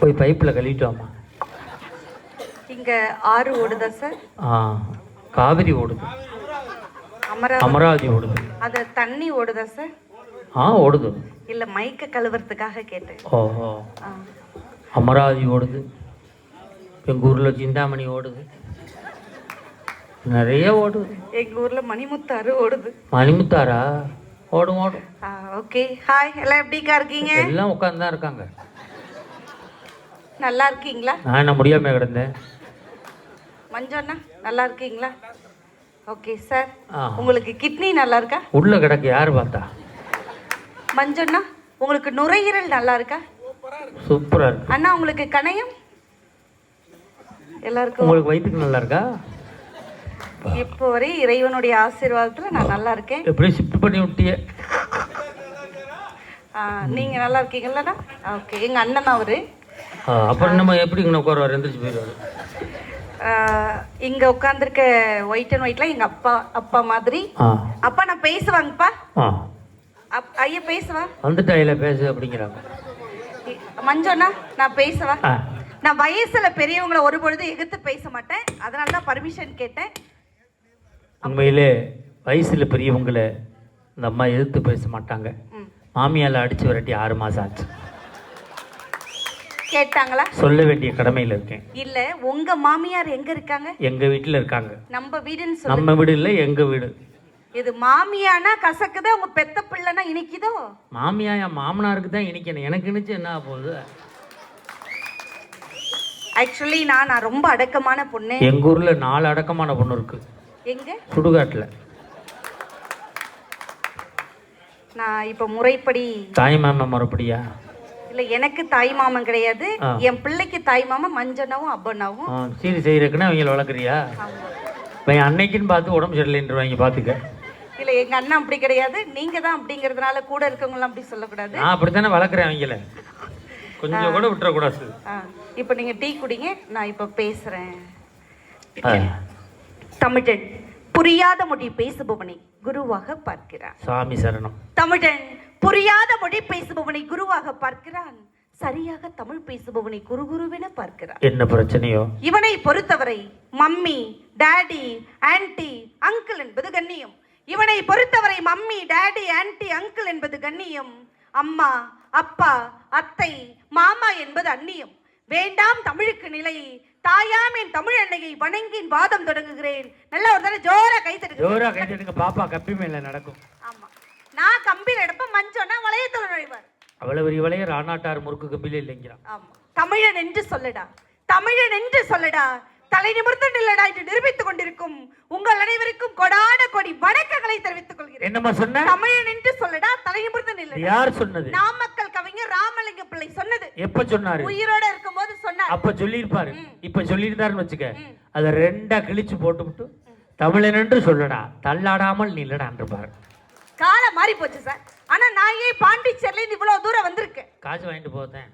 போய் பைப்பில் கழுவிட்டு வாம்மா இங்க ஆறு ஓடுதா சார்? ஆ காவிரி ஓடுது. அமராவதி ஓடுது. அது தண்ணி ஓடுதா சார்? ஆ ஓடுது. இல்ல மைக்க கழுவுறதுக்காக கேட்டேன். ஓஹோ. அமராவதி ஓடுது. எங்கள் ஊரில் சிந்தாமணி ஓடுது. நிறைய ஓடுது. எங்க ஊர்ல மணிமுத்தாறு ஓடுது. மணிமுத்தாரா ஓடும் ஓடும். ஓகே. ஹாய் எல்லாம் எப்படிக்கா இருக்கீங்க? எல்லாம் உட்காந்து தான் இருக்காங்க. நல்லா இருக்கீங்களா? நான் என்ன முடியாமல் கிடந்தேன். மஞ்சண்ணா நல்லா இருக்கீங்களா? ஓகே சார் உங்களுக்கு கிட்னி நல்லா இருக்கா? உள்ள கிடக்கு யார் பார்த்தா? மஞ்சண்ணா உங்களுக்கு நுரையீரல் நல்லா இருக்கா? சூப்பராக இருக்கு. அண்ணா உங்களுக்கு கணையம்? எல்லாருக்கும் உங்களுக்கு வயிற்றுக்கு நல்லா இருக்கா? இப்போ வரை இறைவனுடைய ஆசீர்வாதத்துல நான் நல்லா இருக்கேன். எப்படி ஷிஃப்ட் பண்ணி விட்டியே. ஆ, நீங்க நல்லா இருக்கீங்களா ஓகே எங்க அண்ணன் அவரு. ஆ, அப்புறம் நம்ம எப்படி இங்கே உட்காருவார் எந்திரிச்சு போயிடுவார்? இங்க உட்காந்துருக்க ஒயிட் அண்ட் ஒயிட்ல எங்க அப்பா அப்பா மாதிரி. அப்பா நான் பேசுவாங்கப்பா. ஐயா பேசுவா? வந்துட்டாயில பேசு அப்படிங்கிறாங்க. மஞ்சோண்ணா நான் பேசவா? ஆ. நான் வயசுல பெரியவங்கள ஒரு பொழுது எதிர்த்து பேச மாட்டேன். அதனால தான் பர்மிஷன் கேட்டேன். உண்மையிலே வயசில் பெரியவங்களை இந்த அம்மா எதிர்த்து பேச மாட்டாங்க. மாமியால் அடிச்சு விரட்டி ஆறு மாதம் ஆச்சு. கேட்டாங்களா? சொல்ல வேண்டிய கடமையில் இருக்கேன். இல்ல உங்க மாமியார் எங்க இருக்காங்க? எங்கள் வீட்டில் இருக்காங்க. நம்ம வீடுன்னு நம்ம வீடு இல்லை எங்கள் வீடு. இது மாமியானா கசக்குது உங்க பெத்த பிள்ளைனா இனிக்குதோ? மாமியா என் மாமனாருக்கு தான் இனிக்கணும். எனக்கு இனிச்சு என்ன போகுது? ஆக்சுவலி நான் நான் ரொம்ப அடக்கமான பொண்ணு. எங்கள் ஊரில் நாலு அடக்கமான பொண்ணு இருக்கு. எங்க? சுடுகாட்டில். நான் இப்ப முறைப்படி. தாய் மாமன் மறுபடியா இல்ல எனக்கு தாய் மாமன் கிடையாது. என் பிள்ளைக்கு தாய் மாமன் மஞ்சனாவும் அப்பனாவும். சீரி செய்கிறக்குன்னா அவங்கள வளர்க்குறியா. இவன் அன்னைக்குன்னு பார்த்து உடம்பு சரியில்லைன்றவாங்க பார்த்துக்க இல்ல எங்க அண்ணன் அப்படி கிடையாது. நீங்க தான் அப்படிங்கறதுனால கூட இருக்கவங்க அப்படி சொல்லக்கூடாது. நான் அப்படித்தானே வளர்க்குறேன் அவங்கள கொஞ்சம் கூட விட்டுறக்கூடாது. இப்ப நீங்க டீ குடிங்க நான் இப்ப பேசுறேன். ஆ, தமிழன் புரியாத மொழி பேசுபவனை குருவாக பார்க்கிறான். சாமி சரணம். தமிழன் புரியாத மொழி பேசுபவனை குருவாக பார்க்கிறான். சரியாக தமிழ் பேசுபவனை குரு குருவென பார்க்கிறான். என்ன பிரச்சனையோ? இவனை பொறுத்தவரை மம்மி டாடி ஆன்ட்டி அங்கிள் என்பது கண்ணியம். இவனை பொறுத்தவரை மம்மி டாடி ஆன்ட்டி அங்கிள் என்பது கண்ணியம். அம்மா அப்பா அத்தை மாமா என்பது அந்நியம். வேண்டாம் தமிழுக்கு நிலை தாயாம் என் தமிழ் அன்னையை வணங்கின் வாதம் தொடங்குகிறேன். நல்ல ஒரு தடவை ஜோரா கை தட்டுங்க. ஜோரா கைத்தட்டுங்க பாப்பா கப்பி மேல நடக்கும். ஆமா. நான் கம்பியில் எடுப்ப மஞ்சோன்னா வளையத்துல நுழைவார். அவ்வளவு பெரிய வளைய ராணாட்டார் முறுக்கு கம்பில இல்லைங்கிறான். ஆமா. தமிழன் என்று சொல்லடா. தமிழன் என்று சொல்லடா. தலை நிமிர்ந்து நில்லடா என்று நிரூபித்துக் கொண்டிருக்கும் உங்கள் அனைவருக்கும் கொடான கொடி வணக்கங்களை தெரிவித்துக் கொள்கிறேன். என்னம்மா சொன்ன? தமிழன் என்று சொல்லடா தலை நிமிர்ந்து இது நில்லடா யார் சொன்னது? நாமக்கல் கவிஞர் ராமலிங்க பிள்ளை சொன்னது. எப்ப சொன்னாரு? உயிரோட இருக்கும்போது சொன்னார். அப்ப சொல்லியிருப்பாரு. இப்ப சொல்லியிருந்தாருன்னு வச்சுக்க. அதை ரெண்டா கிழிச்சு போட்டுவிட்டு தமிழன் என்று சொல்லடா தள்ளாடாமல் நில்லடான்னு பாரு காலம் மாறி போச்சு சார். ஆனா நான் ஏன் பாண்டிச்சேரில இருந்து இவ்வளவு தூரம் வந்திருக்கேன்? காசு வாங்கிட்டு போத்தேன்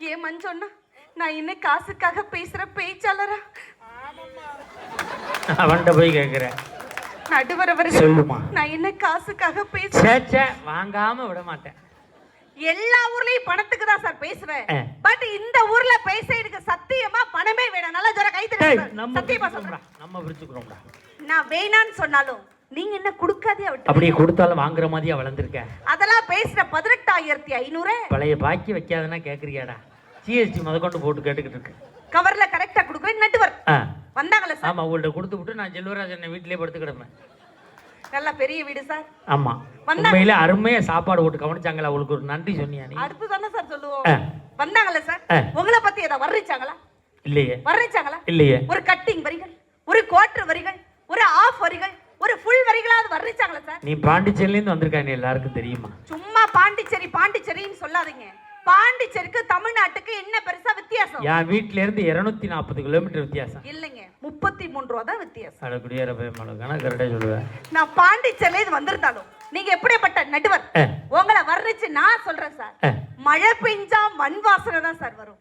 ஏன் மஞ்சொன்னா நான் என்ன காசுக்காக பேசுற பேச்சாளரா? அவன்கிட்ட போய் கேட்கிறேன் நடுவர் அவர்கள் சொல்லுமா. நான் என்ன காசுக்காக பேச சேச்சே வாங்காம விட மாட்டேன். எல்லா ஊர்லயும் பணத்துக்கு தான் சார் பேசுவேன். பட் இந்த ஊர்ல பேச எனக்கு சத்தியமா பணமே வேணாம். நல்லா ஜோர கை சத்தியமா சொல்றேன். நம்ம பிரிச்சுக்கிறோம்டா நான் வேணான்னு சொன்னாலும் நீங்க என்ன கொடுக்காதே அப்படியே கொடுத்தாலும் வாங்குற மாதிரியா வளர்ந்துருக்கேன் அதெல்லாம் பேசுற பதினெட்டாயிரத்தி ஐநூறு. பழைய பாக்கி வைக்காதனா கேட்குறியாடா ஜிஎஸ்டி முதற்கொண்டு போட்டு கேட்டுக்கிட்டு இருக்கு. கவர்ல கரெக்டா கொடுக்குறேன் நடுவர் ஆ. வந்தாங்களே சார்? ஆமா உங்கள்ட்ட கொடுத்து விட்டு நான் செல்வராஜன் வீட்டிலே படுத்து கிடப்பேன். நல்ல பெரிய வீடு சார். ஆமா. உண்மையில அருமையா சாப்பாடு போட்டு கவனிச்சாங்களா அவளுக்கு ஒரு நன்றி சொன்னியா நீ? அடுத்து தானே சார் சொல்லுவோம். வந்தாங்களே சார். உங்களை பத்தி ஏதாவது வர்ணிச்சாங்களா? இல்லையே. வர்ணிச்சாங்களா? இல்லையே. ஒரு கட்டிங் வரிகள் ஒரு குவார்டர் வரிகள் ஒரு ஆஃப் வரிகள் ஒரு ஃபுல் வரிகளாவது வர்ணிச்சாங்களா சார்? நீ பாண்டிச்சேரிலேருந்து வந்திருக்கா நீ எல்லாருக்கும் தெரியுமா? சும்மா பாண்டிச்சேரி பாண்டிச்சேரின்னு சொல்லாதீங்க. பாண்டிச்சேரிக்கு தமிழ்நாட்டுக்கு என்ன பெருசா வித்தியாசம்? என் வீட்ல இருந்து இருநூத்தி நாற்பது கிலோமீட்டர் வித்தியாசம். இல்லைங்க முப்பத்தி மூணு ரூபா தான் வித்தியாசம் அட சொல்லுவேன். நான் பாண்டிச்சேரியில இது வந்திருந்தாலும் நீங்க எப்படிப்பட்ட நடுவர். உங்களை வர்ணிச்சு நான் சொல்றேன் சார். மழை பெஞ்சா மண் வாசனை தான் சார் வரும்.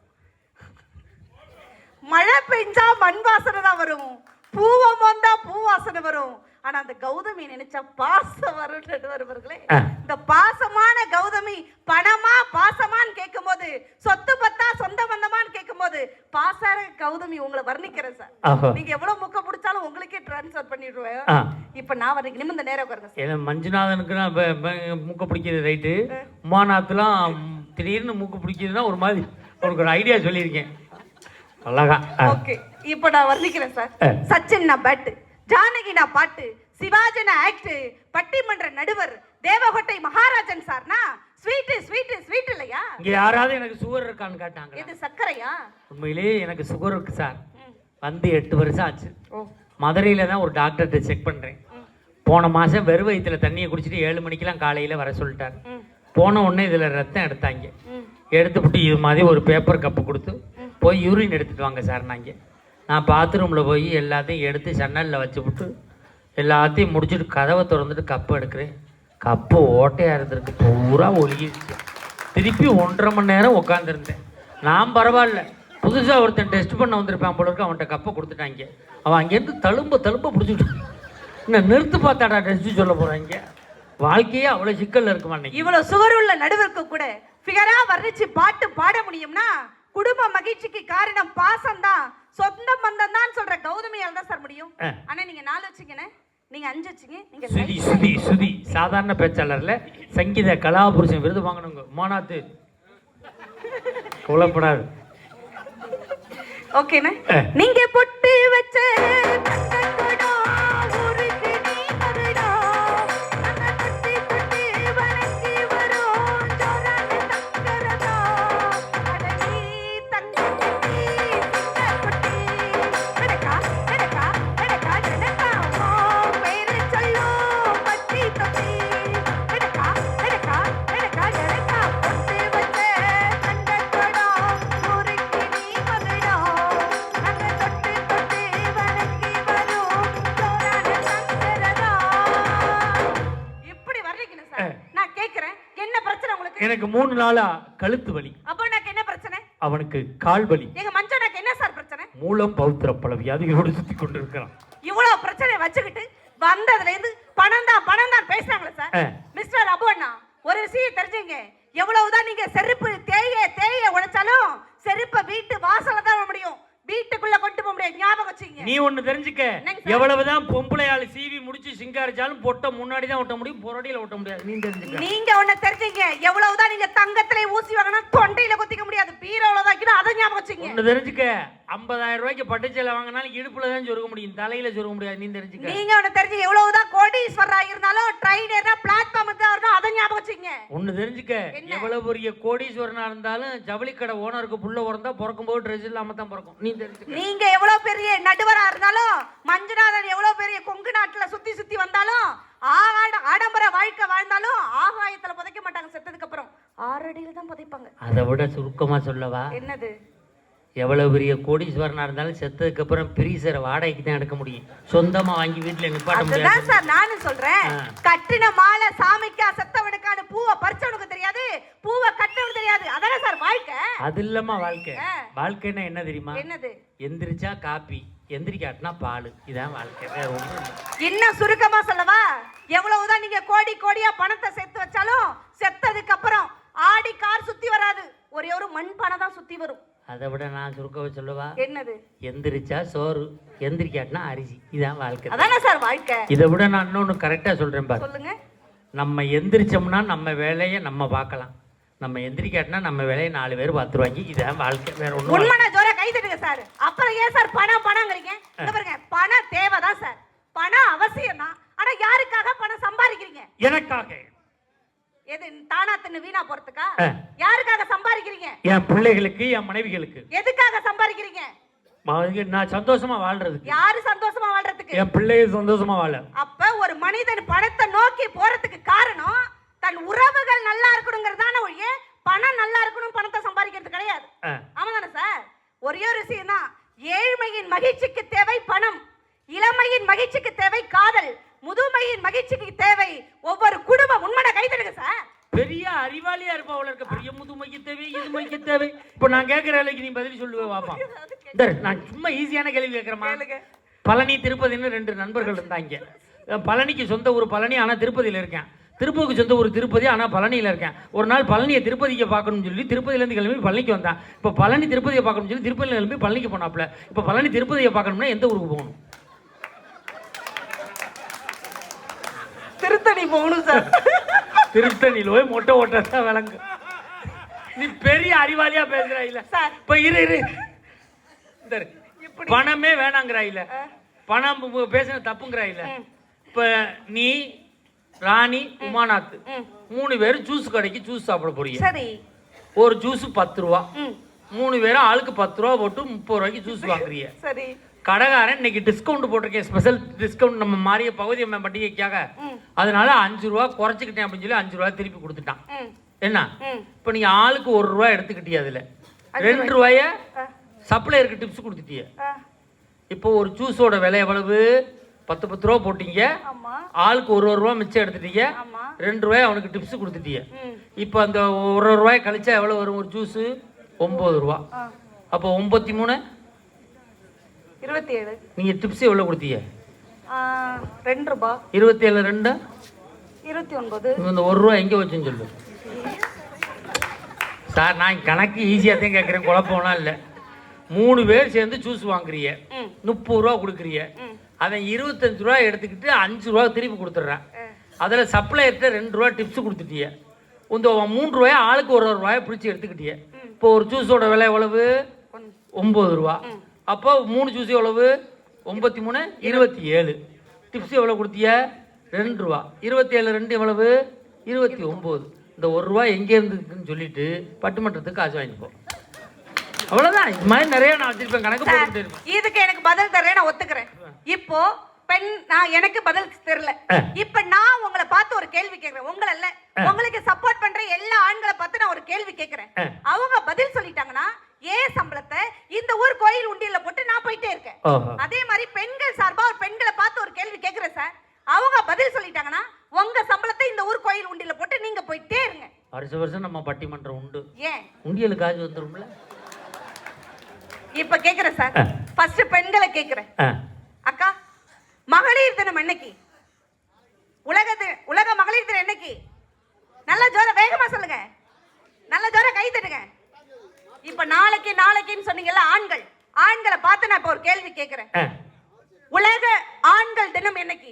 மழை பெஞ்சா மண் வாசனை தான் வரும். பூவம் வந்தா பூ வாசனை வரும். ஆனா அந்த கௌதமி நினைச்ச பாசம் வருவர்களே இந்த பாசமான கௌதமி பணமா பாசமான்னு கேட்கும் போது சொத்து பத்தா சொந்த பந்தமான்னு கேட்கும் போது பாசார கௌதமி உங்களை வர்ணிக்கிறேன் சார். நீங்க எவ்வளவு முக்க பிடிச்சாலும் உங்களுக்கே டிரான்ஸ்ஃபர் பண்ணிடுவேன். இப்ப நான் வர்றேன் நிமிந்த நேரம் உட்காருங்க மஞ்சுநாதனுக்கு நான் முக்க பிடிக்கிறது ரைட்டு. உமாநாத்துலாம் திடீர்னு மூக்கு பிடிக்கிறதுனா ஒரு மாதிரி உனக்கு ஒரு ஐடியா சொல்லியிருக்கேன். அழகா. ஓகே. இப்போ நான் வர்ணிக்கிறேன் சார். சச்சின் நான் பேட்டு ஜானகி நான் பாட்டு சிவாஜி நான் ஆக்ட் பட்டிமன்ற நடுவர் தேவகோட்டை மகாராஜன் சார்னா ஸ்வீட் ஸ்வீட் ஸ்வீட் இல்லையா? இங்க யாராவது எனக்கு சுகர் இருக்கான்னு கேட்டாங்க இது சர்க்கரையா? உண்மையிலேயே எனக்கு சுகர் இருக்கு சார். வந்து எட்டு வருஷம் ஆச்சு. மதுரையில் தான் ஒரு டாக்டர்கிட்ட செக் பண்ணுறேன் ம். போன மாதம் வெறும் வயிற்றுல தண்ணியை குடிச்சிட்டு ஏழு மணிக்கெல்லாம் காலையில் வர சொல்லிட்டார். போன உடனே இதில் ரத்தம் எடுத்தாங்க. எடுத்துவிட்டு இது மாதிரி ஒரு பேப்பர் கப்பு கொடுத்து போய் யூரின் எடுத்துட்டு வாங்க சார் நாங்கள் நான் பாத்ரூமில் போய் எல்லாத்தையும் எடுத்து சன்னலில் வச்சுப்புட்டு எல்லாத்தையும் முடிச்சுட்டு கதவை திறந்துட்டு கப்பு எடுக்கிறேன். கப்பு ஓட்டையாக இருந்திருக்கு. பூரா ஒழுகிடுச்சு திருப்பி ஒன்றரை மணி நேரம் உட்காந்துருந்தேன் நான் பரவாயில்ல. புதுசாக ஒருத்தன் டெஸ்ட் பண்ண வந்திருப்பான் போல இருக்கு. அவன்கிட்ட கப்பை கொடுத்துட்டாங்க. அவன் அங்கேருந்து தழும்ப தழும்ப பிடிச்சிட்டு இன்னும் நிறுத்து பார்த்தாடா டெஸ்ட்டு சொல்ல போகிறாங்க வாழ்க்கையே அவ்வளோ சிக்கலில் இருக்குமா இன்னைக்கு? இவ்வளவு சுகர் உள்ள நடுவருக்கு கூட ஃபிகரா வர்ணிச்சு பாட்டு பாட முடியும்னா குடும்ப மகிழ்ச்சிக்கு காரணம் பாசம் தான் சொந்த பந்தம் தான் சொல்ற கௌதமியால் தான் சார் முடியும். ஆனா நீங்க நாலு வச்சீங்கன்னு நீங்க அஞ்சு வச்சீங்க நீங்க சுதி சுதி சுதி. சாதாரண பேச்சாளர்ல சங்கீத கலாபுருஷன் விருது வாங்கணுங்க. மோனாத்து. கொலப்படாது ஓகேண்ணே. நீங்க பொட்டு வச்ச மூணு நாளா கழுத்து வலி. அப்போ எனக்கு என்ன பிரச்சனை? அவனுக்கு கால் வலி. எங்க மஞ்சனாக்கு என்ன சார் பிரச்சனை? மூலம் பௌத்திர பல வியாதிகளோடு சுத்தி கொண்டு இருக்கிறான் இவ்வளவு பிரச்சனை வச்சுக்கிட்டு வந்ததுல இருந்து பணம் தான் பணம் தான் பேசுறாங்களே சார். மிஸ்டர் அபு அண்ணா ஒரு விஷயம் தெரிஞ்சுங்க. எவ்வளவுதான் நீங்க செருப்பு தேய தேய உடைச்சாலும் செருப்பை வீட்டு வாசல்ல தான் முடியும். வீட்டுக்குள்ள கொண்டு போக முடியாது. ஞாபகம் வச்சுங்க நீ ஒண்ணு தெரிஞ்சுக்க? எவ்வளவுதான் பொம்பளை சிங்காரிச்சாலும் பொட்டை முன்னாடி தான் ஒட்ட முடியும் புறடியில ஒட்ட முடியாது. நீ தெரிஞ்சுக்க. நீங்க ஒண்ணு தெரிஞ்சுங்க. எவ்வளவுதான் நீங்க தங்கத்துல ஊசி வாங்கினா தொண்டையில குத்திக்க முடியாது. பீரோல தான் அதை ஞாபகம் வச்சுங்க. ஒண்ணு தெரிஞ்சுக்க. ஐம்பதாயிரம் ரூபாய்க்கு பட்டுச்சேலை வாங்கினாலும் இடுப்புல தான் சொருக முடியும் தலையில சொருக முடியாது நீ தெரிஞ்சுக்க. நீங்க ஒண்ணு தெரிஞ்சுங்க எவ்வளவுதான் கோடீஸ்வரா இருந்தாலும் ட்ரெயின் ஏறினா பிளாட்ஃபார்ம் தான் வரணும் அதை ஞாபகம் வச்சுங்க ஒண்ணு தெரிஞ்சுக்க? எவ்வளவு பெரிய கோடீஸ்வரனா இருந்தாலும் ஜவுளிக்கடை ஓனருக்கு புள்ள பிறந்தா பிறக்கும் போது ட்ரெஸ் இல்லாம தான் பிறக்கும். நீ தெரிஞ்சுக்க. நீங்க எவ்வளவு பெரிய நடுவரா இருந்தாலும் மஞ்சுநாதன் எவ்வளவு பெரிய கொங்கு நாட்டுல சுத்தி சுத்தி வந்தாலும் ஆட ஆடம்பர வாழ்க்கை வாழ்ந்தாலும் ஆகாயத்துல புதைக்க மாட்டாங்க செத்ததுக்கு அப்புறம். ஆறடியில தான் புதைப்பாங்க. அதை விட சுருக்கமா சொல்லவா? என்னது? எவ்வளவு பெரிய கோடீஸ்வரனா இருந்தாலும் செத்ததுக்கு அப்புறம் பிரீசரை வாடகைக்கு தான் எடுக்க முடியும். சொந்தமா வாங்கி வீட்டுல நிப்பாட்ட முடியாது. சார் நானும் சொல்றேன். ஆ. கட்டின மாலை சாமிக்கா செத்தவனுக்கான பூவை பறிச்சவனுக்கு தெரியாது. பூவை கட்டவனுக்கு தெரியாது. அதானே சார் வாழ்க்கை? அது இல்லம்மா வாழ்க்கை. வாழ்க்கைன்னா என்ன தெரியுமா? என்னது? எந்திரிச்சா காப்பி எந்திரிக்காட்டினா பால். இதான் வாழ்க்கை. இன்னும் சுருக்கமா சொல்லவா? எவ்வளவுதான் நீங்க கோடி கோடியா பணத்தை சேர்த்து வச்சாலும் செத்ததுக்கு அப்புறம் ஆடி கார் சுத்தி வராது. ஒரே ஒரு மண் பணம் தான் சுத்தி வரும். அதை விட நான் சுருக்கமா சொல்லவா? என்னது? எந்திரிச்சா சோறு எந்திரிக்காட்டினா அரிசி. இதான் வாழ்க்கை. அதானே சார் வாழ்க்கை? இதை விட நான் இன்னொன்னு கரெக்டா சொல்றேன் பாரு. சொல்லுங்க. நம்ம எந்திரிச்சோம்னா நம்ம வேலையை நம்ம பார்க்கலாம். நம்ம எந்திரிக்காட்டினா நம்ம வேலையை நாலு பேர் பார்த்துருவாங்க. இதான் வாழ்க்கை. வேற ஒன்றும் உண்மையான ஜோர கை தட்டுங்க சார். அப்புறம் ஏன் சார் பணம் பணங்கிறீங்க இங்க பாருங்க பணம் தேவைதான் சார். பணம் அவசியம் தான் ஆனா யாருக்காக பணம் சம்பாதிக்கிறீங்க? எனக்காக. எது தானா தின்னு வீணா போறதுக்கா? ஆ. யாருக்காக சம்பாதிக்கிறீங்க? என் பிள்ளைகளுக்கு என் மனைவிகளுக்கு. எதுக்காக சம்பாதிக்கிறீங்க? ம- நான் சந்தோஷமா வாழ்றதுக்கு. யாரு சந்தோஷமா வாழ்றதுக்கு? என் பிள்ளைய சந்தோஷமா வாழ. அப்ப ஒரு மனிதன் பணத்தை நோக்கி போறதுக்கு காரணம் தன் உறவுகள் நல்லா இருக்கணுங்கிறதான ஒழிய பணம் நல்லா இருக்கணும் பணத்தை சம்பாதிக்கிறது கிடையாது. சார்? ஒரே ஒரு விஷயம் தான். ஏழ்மையின் மகிழ்ச்சிக்கு தேவை பணம். இளமையின் மகிழ்ச்சிக்கு தேவை காதல். முதுமையின் மகிழ்ச்சிக்கு தேவை ஒவ்வொரு குடும்பம் உண்மையான கைதடுங்க சார் பெரிய அறிவாளியா இருப்பா அவள இருக்க பெரிய தேவை இதுமைக்கு தேவை. இப்போ நான் கேட்கிற வேலைக்கு நீ பதில் சொல்லுவே வாப்பா. இந்த நான் சும்மா ஈஸியான கேள்வி கேட்கிறேமா. பழனி திருப்பதின்னு ரெண்டு நண்பர்கள் இருந்தாங்க. பழனிக்கு சொந்த ஊர் பழனி ஆனா திருப்பதியில இருக்கேன். திருப்பூருக்கு சொந்த ஒரு திருப்பதி ஆனால் பழனியில் இருக்கேன். ஒரு நாள் பழனியை திருப்பதிக்கு பார்க்கணும்னு சொல்லி திருப்பதியிலேருந்து கிளம்பி பழனிக்கு வந்தேன். இப்போ பழனி திருப்பதியை பார்க்கணும்னு சொல்லி திருப்பதியில் கிளம்பி பழனிக்கு போனாப்புல. இப்போ பழனி திருப்பதியை பார்க்கணும்னா எந்த ஊருக்கு போகணும்? திருத்தணி போகணும் சார். திருத்தணியில் போய் மொட்டை ஓட்டா விளங்கு. நீ பெரிய அறிவாளியா பேசுறா இல்ல. இப்ப இரு இரு. பணமே வேணாங்கிறா இல்ல? பணம் பேசுன தப்புங்கிறா இல்ல? இப்ப நீ ராணி உமாநாத். மூணு பேரும் ஜூஸ் கடைக்கு ஜூஸ் சாப்பிட போறீங்க. சரி. ஒரு ஜூஸ் பத்து ரூபா. மூணு பேரும் ஆளுக்கு பத்து ரூபா போட்டு முப்பது ரூபாய்க்கு ஜூஸ் வாங்குறீங்க. சரி. கடைக்காரன் இன்னைக்கு டிஸ்கவுண்ட் போட்டிருக்கேன். ஸ்பெஷல் டிஸ்கவுண்ட் நம்ம மாறிய பகுதி பண்டிகைக்காக. அதனால அஞ்சு ரூபா குறைச்சிக்கிட்டேன் அப்படின்னு சொல்லி அஞ்சு ரூபா திருப்பி கொடுத்துட்டான். என்ன? இப்போ நீங்க ஆளுக்கு ஒரு ரூபா எடுத்துக்கிட்டிய அதுல. ரெண்டு ரூபாய சப்ளையருக்கு டிப்ஸ் கொடுத்துட்டிய. இப்போ ஒரு ஜூஸோட விலை எவ்வளவு? பத்து பத்து ரூபா போட்டீங்க. ஆளுக்கு ஒரு ஒரு ரூபா மிச்சம் எடுத்துட்டீங்க. ரெண்டு ரூபாய் அவனுக்கு டிப்ஸ் கொடுத்துட்டிய. ம். இப்போ அந்த ஒரு ஒரு ரூபாய் கழிச்சா எவ்வளவு வரும் ஒரு ஜூஸு ஒம்பது ரூபா. அப்போ ஒம்பத்தி மூணு இருபத்தி ஏழு நீங்க டிப்ஸ் எவ்வளவு கொடுத்தீங்க? ரெண்டு ரூபா. இருபத்தி ஏழு ரெண்டு? இருபத்தி ஒன்பது. இந்த ஒரு ரூபா எங்கே வச்சுன்னு சொல்லு. சார் நான் கணக்கு ஈஸியாக தான் கேட்குறேன் குழப்பம்லாம் இல்லை. மூணு பேர் சேர்ந்து ஜூஸ் வாங்குறீங்க. ம். முப்பது ரூபா கொடுக்குறீங்க. ம். அவன் இருபத்தஞ்சு ரூபா எடுத்துக்கிட்டு அஞ்சு ரூபா திருப்பி கொடுத்துட்றான். அதில் சப்ளையர்கிட்ட ரெண்டு ரூபா டிப்ஸ் கொடுத்துட்டிய. இந்த மூணு ரூபாய் ஆளுக்கு ஒரு ஒரு ரூபாயை பிடிச்சி எடுத்துக்கிட்டிய. இப்போ ஒரு ஜூஸோட விலை எவ்வளவு? ஒம்பது ரூபா. அப்போ மூணு ஜூஸ் எவ்வளவு? ஒம்பத்தி மூணு இருபத்தி ஏழு. டிப்ஸ் எவ்வளோ கொடுத்திய? ரெண்டு ரூபா. இருபத்தி ஏழு ரெண்டு எவ்வளவு? இருபத்தி ஒம்பது இந்த ஒரு ரூபா எங்கே இருந்துக்குன்னு சொல்லிட்டு பட்டுமன்றத்துக்கு காசு வாங்கிட்டு அவ்வளோதான் இது மாதிரி நிறைய நான் வச்சிருப்பேன். கணக்கு இருப்பேன். இதுக்கு எனக்கு பதில் தரேன் நான் ஒத்துக்கிறேன். இப்போ பெண் நான் எனக்கு பதில் தெரியல. இப்ப நான் உங்களை பார்த்து ஒரு கேள்வி கேக்குறேன் உங்களை இல்ல. உங்களுக்கு சப்போர்ட் பண்ற எல்லா ஆண்களை பார்த்து நான் ஒரு கேள்வி கேக்குறேன். அவங்க பதில் சொல்லிட்டாங்கன்னா ஏன் சம்பளத்தை இந்த ஊர் கோயில் உண்டியல்ல போட்டு நான் போயிட்டே இருக்கேன். அதே மாதிரி பெண்கள் சார்பா ஒரு பெண்களை பார்த்து ஒரு கேள்வி கேக்குறேன் சார். அவங்க பதில் சொல்லிட்டாங்கன்னா உங்க சம்பளத்தை இந்த ஊர் கோயில் உண்டியல்ல போட்டு நீங்க போயிட்டே வருஷம் வருஷம் நம்ம பட்டிமன்றம் உண்டு. ஏன்? உண்டியல் காசு வந்துரும்ல? இப்ப கேக்குறேன் சார். ஃபர்ஸ்ட் பெண்களை கேக்குறேன். அக்கா மகளிர் தினம் என்னைக்கு? உலக உலக மகளிர் தினம் என்னைக்கு? நல்ல ஜோர வேகமா சொல்லுங்க. நல்ல ஜோர கை தட்டுங்க. இப்ப நாளைக்கு நாளைக்குன்னு சொன்னீங்கல்ல ஆண்கள். ஆண்களை பார்த்து நான் இப்ப ஒரு கேள்வி கேட்கிறேன் ஆ. உலக ஆண்கள் தினம் என்னைக்கு?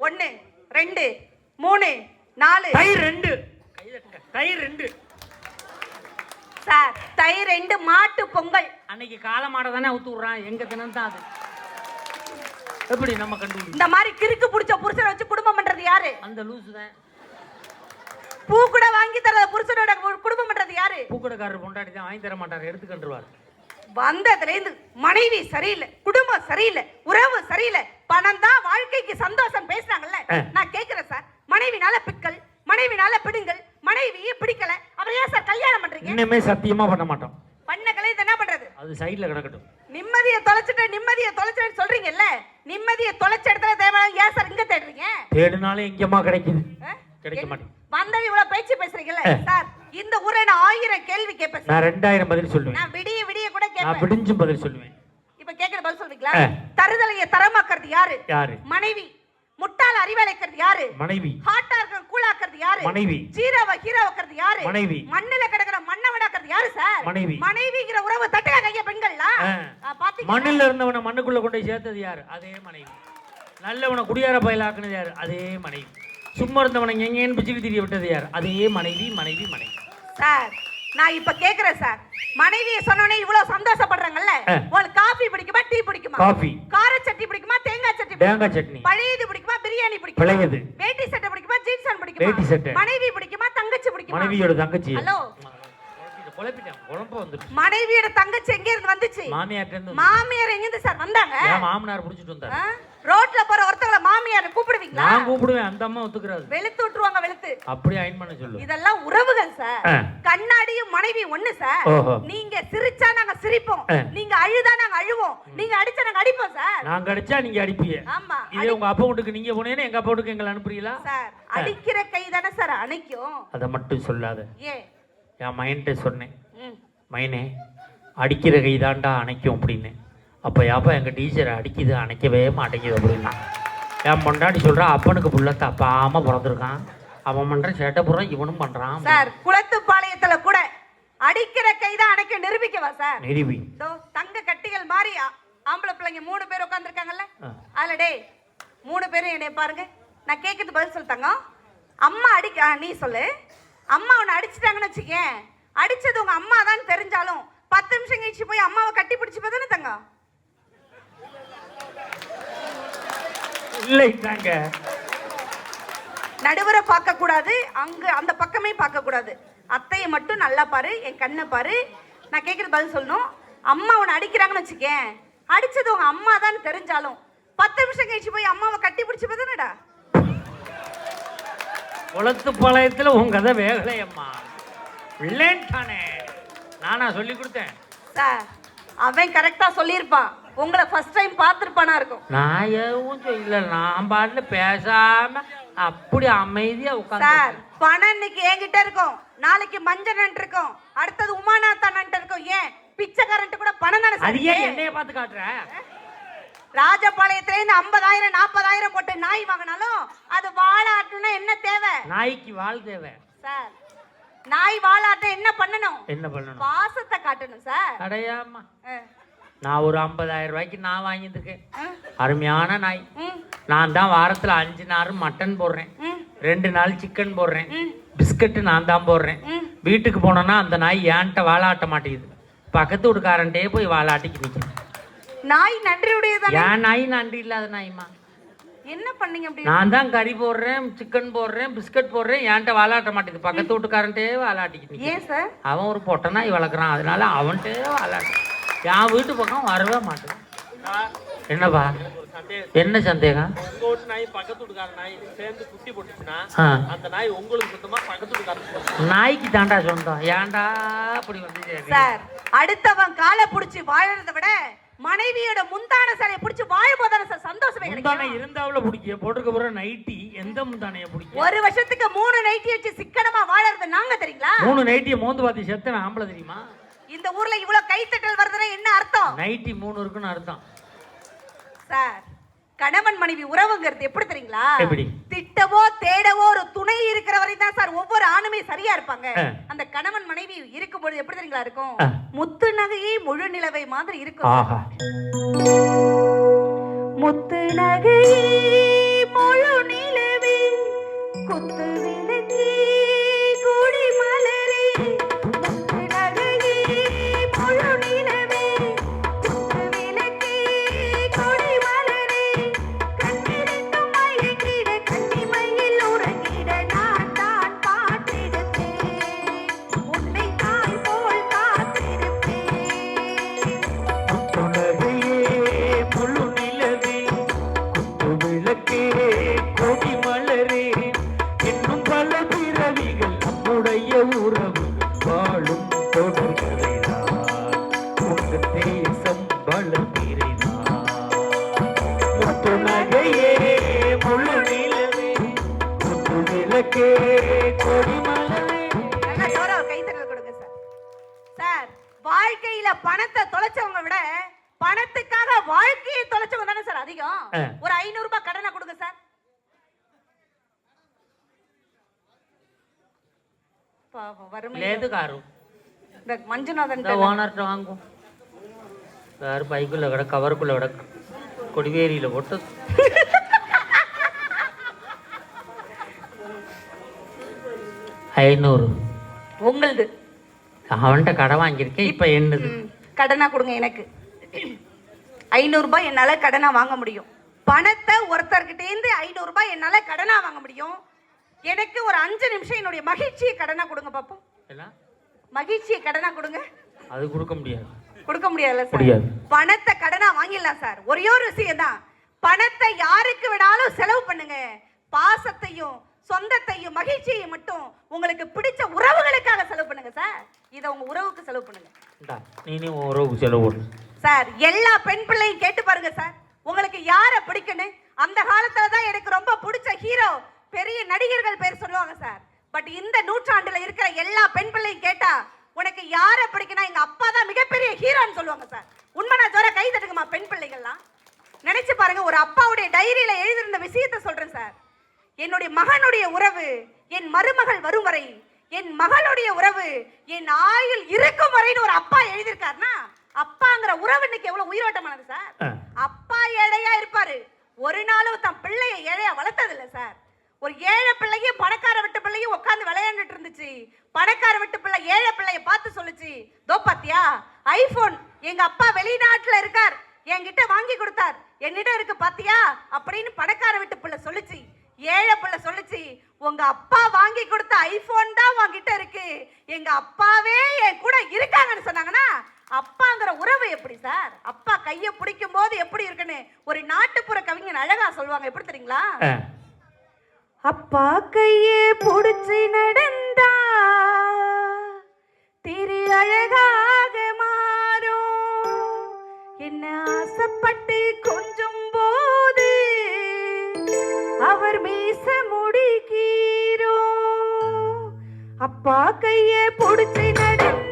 ஒன்னு ரெண்டு மூணு நாலு. தை ரெண்டு. கை ரெண்டு. சார் தை ரெண்டு மாட்டு பொங்கல். அன்னைக்கு காலமாட தானே ஊத்து விட்றான். எங்க தினம் தான் அது. எப்படி நம்ம கண்டுபிடி இந்த மாதிரி கிறுக்கு பிடிச்ச புருஷனை வச்சு குடும்பம் பண்றது யாரு? அந்த லூசு தான். பூ கூட வாங்கி தர புருஷனோட கு- குடும்பம் பண்றது யாரு? பூக்கடைக்காரர் பொண்டாடி தான் வாங்கி தர மாட்டார். எடுத்துக்கண்டுருவார். வந்ததுல இருந்து மனைவி சரியில்லை குடும்பம் சரியில்லை உறவு சரியில்லை பணம் தான் வாழ்க்கைக்கு சந்தோஷம் பேசுறாங்கல்ல. நான் கேக்குறேன் சார் மனைவினால பிக்கல் மனைவினால பிடுங்கல் மனைவியே பிடிக்கல அப்புறம் ஏன் சார் கல்யாணம் பண்றீங்க? இன்னுமே சத்தியமா பண்ண மாட்டோம். பண்ண கல்யாணத்தை என்ன பண்றது? அது சைடுல கிடக்கட்டும். நிம்மதியை தொலைச்சிட்டேன் நிம்மதியை தொலைச்சிட்டேன்னு சொல்றீங்கல்ல நிம்மதியை தொலைச்ச இடத்துல தேவையான ஏன் சார் இங்க தேடுறீங்க? தேடினாலும் எங்கேம்மா கிடைக்குது? கிடைக்க மாட்டேங்குது. வந்தது இவ்வளவு பேச்சு பேசுறீங்கல்ல. சார். இந்த ஊரை நான் ஆயிரம் கேள்வி கேட்பேன். நான் ரெண்டாயிரம் பதில் சொல்லுவேன். நான் விடிய விடிய கூட நான் கேட்பேன் விடிஞ்சும் பதில் சொல்லுவேன். இப்ப கேக்குற பதில் சொல்றீங்களா? ஆ. தருதலைய தரமாக்குறது யாரு? யாரு? மனைவி. முட்டாள் அறிவாளைக்கிறது யாரு? மனைவி. ஹாட்டா இருக்க கூலாக்குறது யாரு? மனைவி. ஜீரோவ ஹீரோவாக்குறது யாரு? மனைவி. மண்ணுல கிடக்குற மண்ணை விடாக்குறது யாரு சார்? மனைவி. மனைவிங்கிற உறவு தட்டுல கைய பெண்கள்லாம் ஆ. ஆ, பாத்தீங்களா? மண்ணில் இருந்தவனை மண்ணுக்குள்ள கொண்டு போய் சேர்த்தது யாரு? அதே மனைவி. நல்லவனை குடியார பயில ஆக்குனது யாரு? அதே மனைவி. சும்மா இருந்தவனை எங்கேன்னு பிச்சுக்கு திரிய விட்டது யார்? அதே மனைவி மனைவி மனைவி. சார் நான் இப்ப கேக்குறேன் சார். மனைவியை சொன்னோனே இவ்வளவு சந்தோஷப்படுறாங்கல்ல. உங்களுக்கு காபி பிடிக்குமா டீ பிடிக்குமா? காஃபி கார சட்னி பிடிக்குமா தேங்காய் சட்னி தேங்காய் சட்னி. பழையது பிடிக்குமா பிரியாணி பிடிக்குமா? பழையது. வேட்டி சட்டை பிடிக்குமா ஜீன்ஸ் பேண்ட் வேட்டி பிடிக்குமா சட்டை. மனைவி பிடிக்குமா தங்கச்சி பிடிக்குமா? மனைவியோட தங்கச்சி. ஹலோ. மனைவியோட தங்கச்சி எங்க இருந்து வந்துச்சு. இருந்து மாமியார் எங்க இருந்து சார் வந்தாங்க? மாமனார் பிடிச்சிட்டு வந்தார். ஆ? ரோட்ல போற ஒருத்தவங்கள மாமியார் கூப்பிடுவீங்களா? நான் கூப்பிடுவேன் அந்த அம்மா ஒத்துக்கிறாரு வெளுத்து விட்டுருவாங்க வெளுத்து. அப்படி அயன் பண்ண சொல்லு. இதெல்லாம் உறவுகள் சார். கண்ணாடியும் மனைவி ஒண்ணு சார். நீங்க சிரிச்சா நாங்க சிரிப்போம். நீங்க அழுதா நாங்க அழுவோம். நீங்க அடிச்சா நாங்க அடிப்போம் சார். நான் கிடைச்சா நீங்க அடிப்பீங்க. ஆமா இதே உங்க அப்பா வீட்டுக்கு நீங்க போனீங்கன்னா எங்க அப்பா வீட்டுக்கு எங்களை அனுப்புறீங்களா? சார் அடிக்கிற கை தானே சார் அணைக்கும். அதை மட்டும் சொல்லாத. ஏ. என் மைண்ட்டை சொன்னேன். மைனே அடிக்கிற கை தாண்டா அணைக்கும் அப்படின்னு. அப்போ யாப்பா எங்கள் டீச்சரை அடிக்குது அணைக்கவே மாட்டேங்குது அப்படின்னா. என் பொண்டாட்டி சொல்கிறா அப்பனுக்கு புள்ள தப்பாம பிறந்திருக்கான். அவன் பண்ணுற சேட்டை பூரா இவனும் பண்ணுறான் சார் குளத்துப்பாளையத்துல கூட அடிக்கிற கைதான் அணைக்க நிரூபிக்கவா சார்? இதோ தங்க கட்டிகள் மாதிரி ஆம்பளை பிள்ளைங்க மூணு பேர் உட்காந்துருக்காங்கல்ல. அதுல டேய் மூணு பேரும் என்னைய பாருங்க. நான் கேட்கறது பதில் சொல்லு தங்கம். அம்மா அடிக்க நீ சொல்லு. அம்மா உன்னை அடிச்சிட்டாங்கன்னு வச்சுக்கேன். அடிச்சது உங்க அம்மா தான் தெரிஞ்சாலும் பத்து நிமிஷம் கழிச்சு போய் அம்மாவை கட்டி பிடிச்சி தானே தங்கம்? இல்லை தாங்க நடுவரை பார்க்க கூடாது அங்க அந்த பக்கமே பார்க்க கூடாது அத்தையை மட்டும் நல்லா பாரு என் கண்ணை பாரு. நான் கேட்கறது பதில் சொல்லணும். அம்மா உன்னை அடிக்கிறாங்கன்னு வச்சுக்கேன். அடிச்சது உங்க அம்மா தான் தெரிஞ்சாலும். பத்து நிமிஷம் கழிச்சு போய் அம்மாவை கட்டி பிடிச்சி தானேடா? குளத்து பாளையத்தில் உன் கதை வேகலையம்மா. இல்லைன்ட்டானே நானா சொல்லி கொடுத்தேன். சார் அவன் கரெக்டா சொல்லியிருப்பான். உங்களை ஃபர்ஸ்ட் டைம் பார்த்துருப்பானா இருக்கும். நான் எதுவும் சொல்லல நான் பாட்டில் பேசாம அப்படி அமைதியா சார் உட்காந்து பணம் இன்னைக்கு என்கிட்ட இருக்கும். நாளைக்கு மஞ்சள் இருக்கும். அடுத்தது உமாநாத்தன் இருக்கும். ஏன்? பிச்சைக்காரன்ட்டு கூட பணம் தானே சார் அது ஏன்? என்னைய பார்த்து காட்டுற? ராஜபாளையத்துல இருந்து ஐம்பதாயிரம் நாற்பதாயிரம் போட்டு நாய் வாங்கினாலும் அது வாழாட்டணும்னா என்ன தேவை? நாய்க்கு வாழ் தேவை. சார் நாய் வாழாட்ட என்ன பண்ணணும்? என்ன பண்ணணும்? பாசத்தை காட்டணும் சார் அடையாமா. நான் ஒரு ஐம்பதாயிரம் ரூபாய்க்கு நான் வாங்கியிருக்கேன். அருமையான நாய். நான் தான் வாரத்தில் அஞ்சு நாள் மட்டன் போடுறேன். ரெண்டு நாள் சிக்கன் போடுறேன். பிஸ்கட்டு நான் தான் போடுறேன். வீட்டுக்கு போனோன்னா அந்த நாய் ஏன்ட்ட வாழாட்ட மாட்டேங்குது. பக்கத்து வீட்டுக்காரன்ட்டே போய் வாழாட்டிக்கு நிற்கும் நாய் நன்றியுடையதானே? என் நாய் நன்றி இல்லாத நாய்மா என்ன பண்ணீங்க அப்படி? நான் தான் கறி போடுறேன் சிக்கன் போடுறேன் பிஸ்கட் போடுறேன் ஏன்ட்ட வாழாட்ட மாட்டேங்குது. பக்கத்து வீட்டுக்காரன்ட்டே வாழாட்டிக்கு நிற்கும் ஏன் சார்? அவன் ஒரு பொட்டை நாய் வளர்க்குறான். அதனால அவன்கிட்டே வாழாட்டு. என் வீட்டு பக்கம் வரவே மாட்டேன். என்னப்பா? என்ன சந்தேகம்? உங்க வீட்டு நாய் பக்கத்து வீட்டுக்கார நாய் சேர்ந்து குட்டி போட்டுச்சுன்னா அந்த நாய் உங்களுக்கு சுத்தமா பக்கத்து வீட்டுக்காரன் நாய்க்கு தாண்டா சொந்தம். ஏன்டா அப்படி வந்து? சார் அடுத்தவன் காலை புடிச்சு வாழறத விட மனைவியோட முந்தான சிலையை புடிச்சு வாழும் போதானே சார் சந்தோஷமே முந்தானை இருந்தாவுல பிடிக்க போட்டுக்க போற நைட்டி எந்த முந்தானைய பிடிக்க? ஒரு வருஷத்துக்கு மூணு நைட்டி வச்சு சிக்கனமா வாழறது நாங்க தெரியுங்களா? மூணு நைட்டியை மோந்து பார்த்து செத்தன ஆம்பளை தெரியுமா? இந்த ஊர்ல இவ்வளவு கைத்தட்டல் வருதுன்னா என்ன அர்த்தம்? நைட்டி மூணு இருக்குன்னு அர்த்தம். சார் கணவன் மனைவி உறவுங்கிறது எப்படி தெரியுங்களா? எப்படி? திட்டவோ தேடவோ ஒரு துணை இருக்கிற வரை தான் சார் ஒவ்வொரு ஆணுமே சரியா இருப்பாங்க. அந்த கணவன் மனைவி இருக்கும்பொழுது எப்படி தெரியுங்களா இருக்கும். முத்து நகையே முழு நிலவை மாதிரி இருக்கும். முத்து நகையே இந்த ஓனர்கிட்ட வேறு பைக்குள்ள கவருக்குள்ள கொடிவேரியில போட்டு. ஐநூறு. உங்களுது. அவன்கிட்ட கடை வாங்கியிருக்கேன் இப்போ என்னது? ம், கடனா கொடுங்க எனக்கு. ஐநூறு ரூபாய் என்னால கடனா வாங்க முடியும். பணத்தை ஒருத்தர்கிட்டேருந்து ஐநூறு ரூபாய் என்னால கடனா வாங்க முடியும். எனக்கு ஒரு அஞ்சு நிமிஷம் என்னுடைய மகிழ்ச்சியை கடனா கொடுங்க எல்லாம் மகிழ்ச்சியை கடனா கொடுங்க? அது கொடுக்க முடியாது. கொடுக்க முடியாதுல்ல சார்? முடியாது. பணத்தை கடனா வாங்கிடலாம் சார். ஒரே ஒரு விஷயம் தான். பணத்தை யாருக்கு வேணாலும் செலவு பண்ணுங்க. பாசத்தையும் சொந்தத்தையும் மகிழ்ச்சியையும் மட்டும் உங்களுக்கு பிடிச்ச உறவுகளுக்காக செலவு பண்ணுங்க சார். இதை உங்க உறவுக்கு செலவு பண்ணுங்க. நீனே உறவுக்கு செலவு சார் எல்லா பெண் பிள்ளையும் கேட்டு பாருங்க சார். உங்களுக்கு யார பிடிக்கணும் அந்த காலத்துல தான் எனக்கு ரொம்ப பிடிச்ச ஹீரோ பெரிய நடிகர்கள் பேர் சொல்லுவாங்க சார். பட் இந்த நூற்றாண்டுல இருக்கிற எல்லா பெண் பிள்ளையும் கேட்டா உனக்கு யார பிடிக்கணும் எங்க அப்பா தான் மிகப்பெரிய ஹீரோன்னு சொல்லுவாங்க சார் உண்மை நான் ஜோர கை தட்டுங்கம்மா பெண் பிள்ளைகள்லாம். நினைச்சு பாருங்க ஒரு அப்பாவுடைய டைரியில எழுதியிருந்த விஷயத்தை சொல்றேன் சார் என்னுடைய மகனுடைய உறவு என் மருமகள் வரும் வரை என் மகளுடைய உறவு என் ஆயுள் இருக்கும் வரைன்னு ஒரு அப்பா எழுதியிருக்காருன்னா அப்பாங்கிற உறவு இன்னைக்கு எவ்வளவு உயிரோட்டமானது சார். அப்பா ஏழையா இருப்பாரு. ஒரு நாளும் தன் பிள்ளையை ஏழையா வளர்த்தது இல்ல சார் ஒரு ஏழை பிள்ளையும் பணக்கார விட்டு பிள்ளையும் உட்காந்து விளையாண்டுட்டு இருந்துச்சு. பணக்கார விட்டு பிள்ளை ஏழை பிள்ளைய பார்த்து சொல்லுச்சு தோ பாத்தியா ஐபோன் எங்க அப்பா வெளிநாட்டுல இருக்கார் என்கிட்ட வாங்கி கொடுத்தார். என்னிடம் இருக்கு பாத்தியா? அப்படின்னு பணக்கார விட்டு பிள்ளை சொல்லுச்சு. ஏழை பிள்ளை சொல்லுச்சு உங்க அப்பா வாங்கி கொடுத்த ஐபோன் தான் உங்ககிட்ட இருக்கு. எங்க அப்பாவே என் கூட இருக்காங்கன்னு சொன்னாங்கன்னா அப்பாங்கிற உறவு எப்படி சார்? அப்பா கையை பிடிக்கும் போது எப்படி இருக்குன்னு ஒரு நாட்டுப்புற கவிஞன் அழகா சொல்லுவாங்க எப்படி தெரியுங்களா? அப்பா கையே பிடிச்சி நடந்தா திரு அழகாக மாறும். என்ன ஆசைப்பட்டு கொஞ்சம் போது அவர் மீச முடிக்கீரோ அப்பா கையே பிடிச்சி நடந்த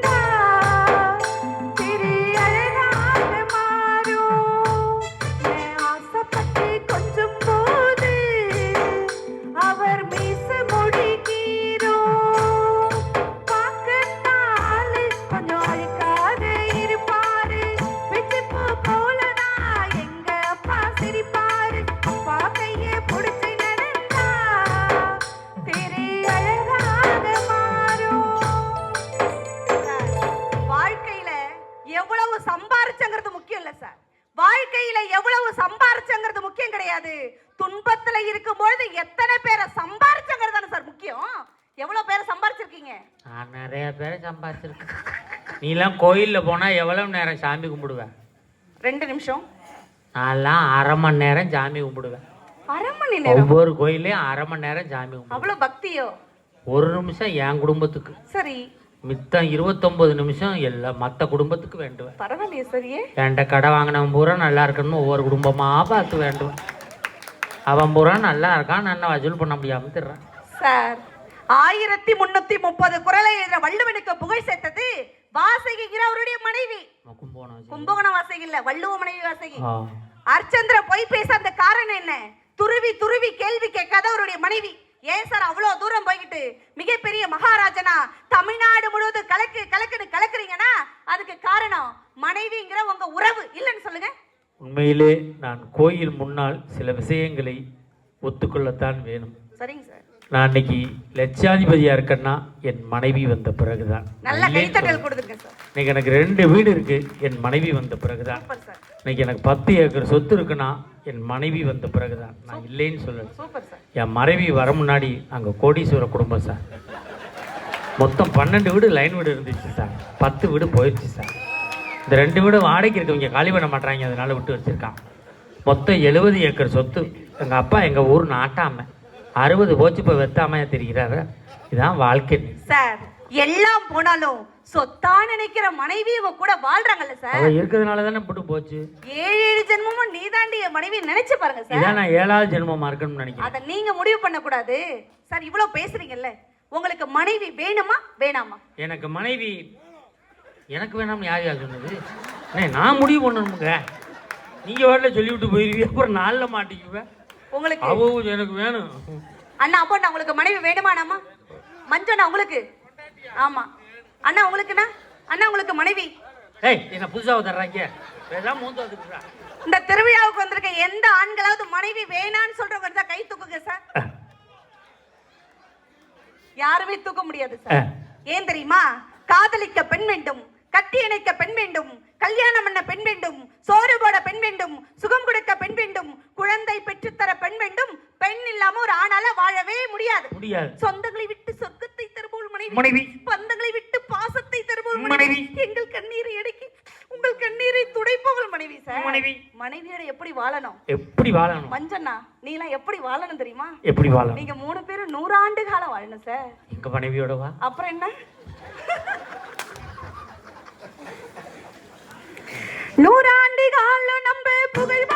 நீலாம் கோயிலில் போனால் எவ்வளோ நேரம் சாமி கும்பிடுவேன் ரெண்டு நிமிஷம். நான்லாம் அரை மணி நேரம் சாமி கும்பிடுவேன் அரை மணி நேரம்? ஒவ்வொரு கோயிலையும் அரை மணி நேரம் சாமி கும்பிடுவேன் அவ்வளவு பக்தியோ? ஒரு நிமிஷம் என் குடும்பத்துக்கு. சரி. மித்தம் இருபத்தொம்பது நிமிஷம் எல்லா மற்ற குடும்பத்துக்கு வேண்டுவேன் பரவாயில்லையே சரியே. என்கிட்ட கடை வாங்கினவன் பூரா நல்லா இருக்கணும்னு ஒவ்வொரு குடும்பமாக பார்த்து வேண்டுவேன் அவன் பூரா நல்லா இருக்கான் நான் வசூல் பண்ண முடியாமல் திடுறான் சார் ஆயிரத்தி முன்னூத்தி முப்பது குரலை எழுதின வள்ளுவனுக்கு புகழ் சேர்த்தது வாசகிங்கிற அவருடைய மனைவி. கும்பகோணம் வாசகி. இல்ல வள்ளுவ மனைவி வாசகி. அர்ச்சந்திர பொய் பேச அந்த காரணம் என்ன? துருவி துருவி கேள்வி கேட்காத அவருடைய மனைவி. ஏன் சார் அவ்வளவு தூரம் போய்கிட்டு மிகப்பெரிய மகாராஜனா தமிழ்நாடு முழுவதும் கலக்கு கலக்குன்னு கலக்குறீங்கன்னா அதுக்கு காரணம் மனைவிங்கிற உங்க உறவு இல்லைன்னு சொல்லுங்க. உண்மையிலே நான் கோயில் முன்னால் சில விஷயங்களை ஒத்துக்கொள்ளத்தான் வேணும். சரிங்க சார். நான் இன்னைக்கு லட்சாதிபதியா இருக்கேன்னா என் மனைவி வந்த. கொடுத்துருங்க சார். இன்னைக்கு எனக்கு ரெண்டு வீடு இருக்கு என் மனைவி வந்த பிறகுதான். Super sir. இன்னைக்கு எனக்கு பத்து ஏக்கர் சொத்து இருக்குன்னா என் மனைவி வந்த பிறகுதான். நான் இல்லைன்னு சொல்லல. என் மனைவி வர முன்னாடி அங்கே கோடீஸ்வர குடும்பம் சார். மொத்தம் பன்னெண்டு வீடு லைன் வீடு இருந்துச்சு சார். பத்து வீடு போயிடுச்சு சார். இந்த ரெண்டு வீடு வாடகைக்கு இருக்கவங்க காலி பண்ண மாட்டாங்க அதனால விட்டு வச்சிருக்கான். மொத்தம் எழுபது ஏக்கர் சொத்து. எங்கள் அப்பா எங்கள் ஊர் நாட்டாம அறுபது போச்சு இப்போ வெத்தாமையா தெரிகிறாரு? இதான் வாழ்க்கை. சார் எல்லாம் போனாலும் சொத்தா நினைக்கிற மனைவி இவ கூட வாழ்றாங்கல்ல சார். அவள் இருக்கிறதுனால தானே விட்டு போச்சு. ஏழு ஏழு ஜென்மமும் நீதாண்டி என் மனைவி நினைச்சு பாருங்க சார். இதான் நான் ஏழாவது ஜென்மமா இருக்கணும்னு நினைக்கிறேன். அத நீங்க முடிவு பண்ண கூடாது சார் இவ்வளவு பேசுறீங்கல்ல. உங்களுக்கு மனைவி வேணுமா வேணாமா? எனக்கு மனைவி எனக்கு வேணாம்னு யார் யார் சொன்னது? நான் முடிவு பண்ணணுமுங்க. நீங்கள் வாட்டில் சொல்லிவிட்டு போயிருவீங்க அப்புறம் நாளில் மாட்டிக்குவேன். உங்களுக்கு? எனக்கு வேணும். அண்ணா அப்போ உங்களுக்கு மனைவி வேணுமானாமா மஞ்சண்ணா உங்களுக்கு? ஆமா. அண்ணா உங்களுக்குண்ணா? அண்ணா உங்களுக்கு மனைவி? ஏய் என்ன புதுசாக தர்றாங்க எல்லாம் மூந்து இந்த திருவிழாவுக்கு வந்திருக்க எந்த ஆண்களாவது மனைவி வேணான்னு சொல்றவங்க இருந்தா கை தூக்குங்க சார். யாருமே தூக்க முடியாது சார். ஏன் தெரியுமா? காதலிக்க பெண் வேண்டும் கட்டி இணைக்க பெண் வேண்டும் கல்யாணம் பண்ண பெண் வேண்டும் சோறு போட பெண் வேண்டும் சுகம் கொடுக்க பெண் வேண்டும் குழந்தை பெற்றுத்தர பெண் வேண்டும் பெண் இல்லாம ஒரு ஆணால வாழவே முடியாது. சொந்தங்களை விட்டு சொர்க்கத்தை தருபோல் மனைவி. மனைவி. பந்தங்களை விட்டு பாசத்தை தருபோல் மனைவி. மனைவி. எங்கள் கண்ணீரை அடக்கி உங்கள் கண்ணீரை துடைப்பவள் மனைவி சார் மனைவி. மனைவியோட எப்படி வாழணும்? எப்படி வாழணும்? மஞ்சண்ணா நீலாம் எப்படி வாழணும் தெரியுமா? எப்படி வாழணும்? நீங்க மூணு பேரும் நூறாண்டு காலம் வாழணும் சார் எங்க மனைவியோட வா. அப்புறம் என்ன? நூறாண்டு காலம் நம்ம புகழ்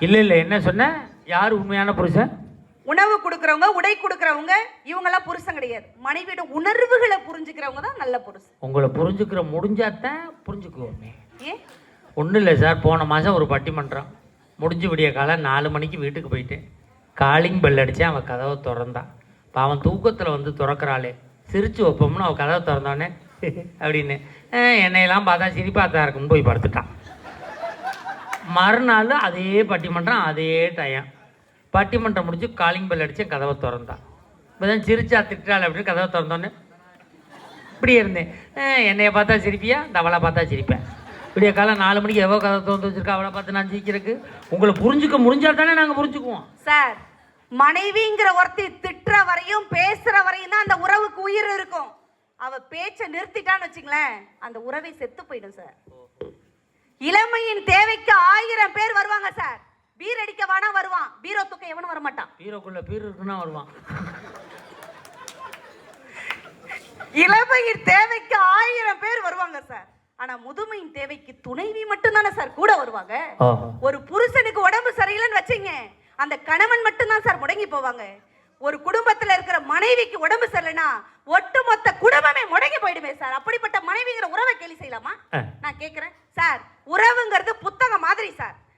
இல்லை இல்லை என்ன சொன்ன? யார் உண்மையான புருஷன்? உணவு கொடுக்கறவங்க உடை கொடுக்கறவங்க இவங்கெல்லாம் புருஷன் கிடையாது. மனைவியோட உணர்வுகளை புரிஞ்சுக்கிறவங்க தான் நல்ல புருஷன். உங்களை புரிஞ்சுக்கிற முடிஞ்சாதான் புரிஞ்சுக்குவோமே. ஒன்றும் இல்லை சார் போன மாதம் ஒரு பட்டிமன்றம் முடிஞ்சு விடிய காலம் நாலு மணிக்கு வீட்டுக்கு போயிட்டேன். காலிங் பெல் அடித்தேன் அவன் கதவை திறந்தான். பாவன் தூக்கத்தில் வந்து திறக்கிறாளே. சிரிச்சு வைப்போம்னு அவள் கதவை திறந்தோடனே அப்படின்னு. "அஹ், என்னையெல்லாம் பார்த்தா சிரிப்பாக தான் இருக்குன்னு போய் படுத்துட்டான். மறுநாள் அதே பட்டிமன்றம் அதே டயம் பட்டிமன்றம் முடிச்சு காலிங் பெல் அடித்தேன் கதவை திறந்தான். இப்போ தான் சிரிச்சா திட்டாள் அப்படின்னு கதவை திறந்தோன்னே இப்படியே இருந்தேன். என்னைய பார்த்தா சிரிப்பியா? தவளை பார்த்தா சிரிப்பேன். விடிய காலம் நாலு மணிக்கு எவ்வளோ கதை திறந்து வச்சிருக்கா? அவளை பார்த்து நான் சிரிக்கிறதுக்கு. உங்களை புரிஞ்சுக்க முடிஞ்சால் தானே நாங்கள் புரிஞ்சுக்குவோம். சார் மனைவிங்கிற ஒருத்தி திட்டுற வரையும் பேசுற வரையும் தான் அந்த உறவுக்கு உயிர் இருக்கும். அவ பேச்சை நிறுத்திட்டான்னு வச்சுங்களேன் அந்த உறவை செத்து போயிடும் சார். இளமையின் தேவைக்கு ஆயிரம் பேர் வருவாங்க சார் பீர் அடிக்க வேணா வருவான். பீரோ தூக்க எவனும் வர மாட்டான் பீரோக்குள்ள பீர் இருக்குன்னா வருவான். இளமையின் தேவைக்கு ஆயிரம் பேர் வருவாங்க சார் ஆனா முதுமையின் தேவைக்கு துணைவி மட்டும் தானே சார் கூட வருவாங்க. ஒரு புருஷனுக்கு உடம்பு சரியில்லைன்னு வச்சீங்க. அந்த கணவன் மட்டும்தான் சார் முடங்கி போவாங்க. ஒரு குடும்பத்துல இருக்கிற மனைவிக்கு உடம்பு சரியில்லைன்னா ஒட்டுமொத்த குடும்பமே முடங்கி போயிடுமே சார். அப்படிப்பட்ட மனைவிங்கிற உறவை கேலி செய்யலாமா. நான் கேக்குறேன். சார் உறவுங்கிறது புத்தகம் மாதிரி சார்.